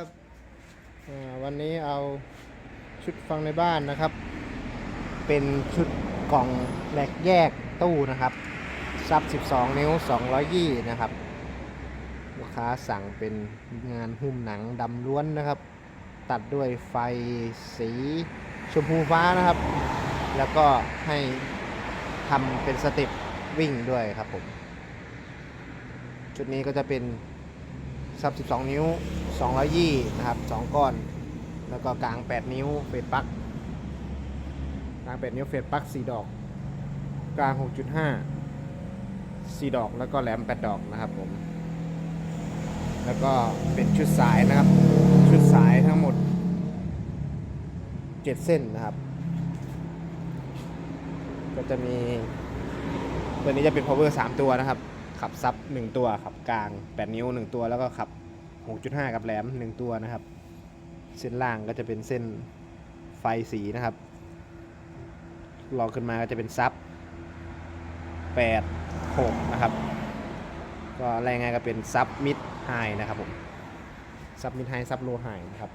วับวันนี้เอาชุดฟังในบ้านนะครับ เป็นชุดกล่องแหลกแยกตู้นะครับ ซับ 12 นิ้ว220นะครับ ลูกค้าสั่งเป็นงานหุ้มหนังดำล้วนนะครับ ตัดด้วยไฟสีชมพูฟ้านะครับ แล้วก็ให้ทำเป็นสเต็ปวิ่งด้วยครับผม ชุดนี้ก็จะเป็น ซับ 12 นิ้ว220นะครับ 2 ก้อน แล้วก็กลาง 8 นิ้วเฟดปลั๊กกลาง 8 นิ้วเฟดปลั๊ก4ดอก กลาง 6.5 4 ดอก แล้วก็แหลม 8 ดอกนะครับผม แล้วก็เป็นชุดสายนะครับ ชุดสายทั้งหมด 7 เส้นนะครับ ก็จะมี ตัวนี้จะเป็น power 3 ตัวนะครับ ขับซับ 1 ตัวขับกลาง 8 นิ้ว 1 ตัวแล้วก็ขับ 6.5 กับแหลม 1 ตัวนะครับ เส้นล่างก็จะเป็นเส้นไฟสีนะครับลองขึ้นมาก็จะเป็นซับ 8 6 นะครับ ก็อะไรายงานก็เป็นซับมิดไฮนะครับผมซับมิดไฮซับโลไฮนะครับ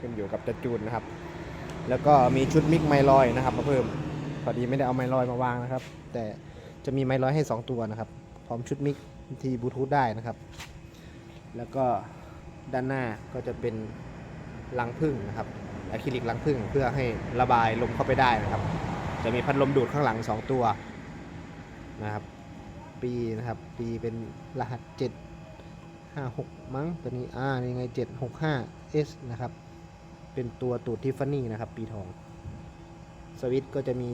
ขึ้นอยู่กับจะจูนนะครับ แล้วก็มีชุดมิกไมลอยนะครับมาเพิ่มพอดีไม่ได้เอาไมลอยมาวางนะครับ แต่จะมีไมลอยให้ 2 ตัวนะครับ พร้อมชุดมิกที่บลูทูธได้นะครับ แล้วก็ด้านหน้าก็จะเป็นรังผึ้งนะครับอะคริลิกรังผึ้งเพื่อให้ระบายลมเข้าไปได้นะครับ จะมีพัดลมดูดข้างหลัง 2 ตัวนะครับ ปีนะครับปีเป็นรหัส 7 5 6 มั้งตัวนี้อ่านี่ไง 765 S นะครับ เป็นตัวตูดทิฟฟานี่นะครับ ปีทอง สวิตก็จะมี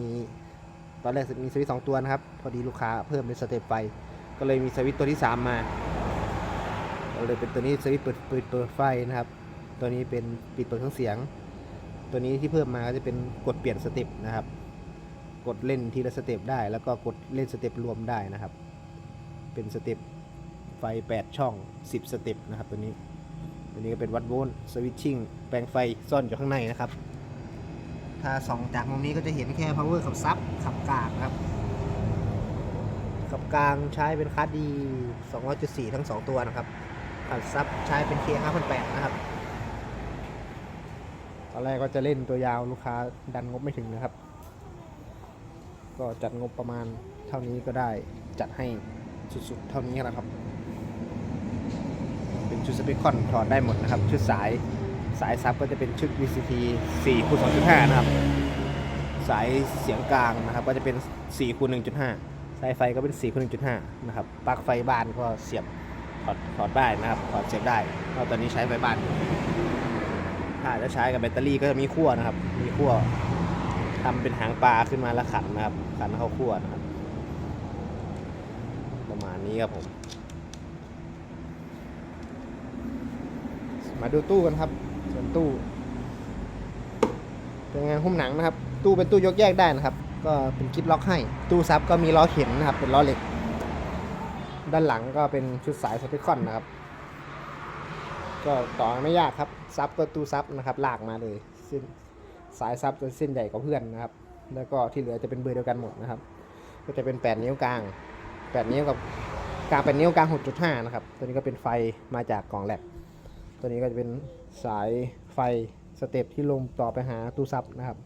ตอนแรกมีสวิตสองตัวนะครับ พอดีลูกค้าเพิ่มเป็นสเตปไฟ ก็เลยมีสวิตตัวที่ 3 มาก็เลยเป็นตัวนี้สวิตเปิดเปิดเปิดไฟนะครับ ตัวนี้เป็นปิดเปิดเครื่องเสียง ตัวนี้ที่เพิ่มมาก็จะเป็นกดเปลี่ยนสเต็ปนะครับ กดเล่นทีละสเต็ปได้ แล้วก็กดเล่นสเต็ปรวมได้นะครับ เป็นสเต็ปไฟ 8 ช่อง 10 สเต็ปนะครับ ตัวนี้ ตัวนี้ก็เป็นวัดโวลต์สวิตชิ่งแปลงไฟซ่อนอยู่ข้างในนะครับ ถ้าส่องจากมุมนี้ก็จะเห็นแค่ power ขับซับขับกางนะครับ กลางใช้เป็นคาร์ดดี200.4 ทั้ง 2 ตัวนะครับขับซับใช้เป็น K 5008นะครับ ตอนแรกก็จะเล่นตัวยาวลูกค้าดันงบไม่ถึงนะครับ ก็จัดงบประมาณเท่านี้ก็ได้จัดให้สุดๆ เท่านี้แหละครับ เป็นชุดสเปคคอนถอดได้หมดนะครับ ชุดสายสายซับก็จะเป็นชุด VCT 4คูณ2.5 นะครับ สายเสียงกลางนะครับ ก็จะเป็น4คูณ1.5ายไฟก็เป็น4คูณ1.5นะครับปลั๊กไฟบ้านก็เสียบถอดถอดได้นะครับถอดเสียบได้เพราะตอนนี้ใช้ไฟบ้าน ถ้าจะใช้กับแบตเตอรี่ก็จะมีขั้วนะครับ มีขั้วทำเป็นหางปลาขึ้นมาแล้วขันนะครับ ขันเข้าขั้วนะครับ ประมาณนี้ครับผม มาดูตู้กันครับ ส่วนตู้ เป็นงานหุ้มหนังนะครับ ตู้เป็นตู้ยกแยกได้นะครับ ก็เป็นกิ๊บล็อกให้ ตู้ซับก็มีล้อเข็นนะครับ เป็นล้อเหล็ก ด้านหลังก็เป็นชุดสายสเปคคอนนะครับ ก็ต่อไม่ยากครับ ซับก็ตู้ซับนะครับ ลากมาเลยเส้นสายซับจะเส้นใหญ่กว่าเพื่อนนะครับ แล้วก็ที่เหลือจะเป็นเบอร์เดียวกันหมดนะครับ ก็จะเป็น 8 นิ้วกลาง 8 นิ้วกับกลาง8นิ้วกลาง 6.5 นะครับ ตัวนี้ก็เป็นไฟมาจากกล่องแลบตัวนี้ก็จะเป็นสายไฟสเต็ปที่ลงต่อไปหาตู้ซับนะครับ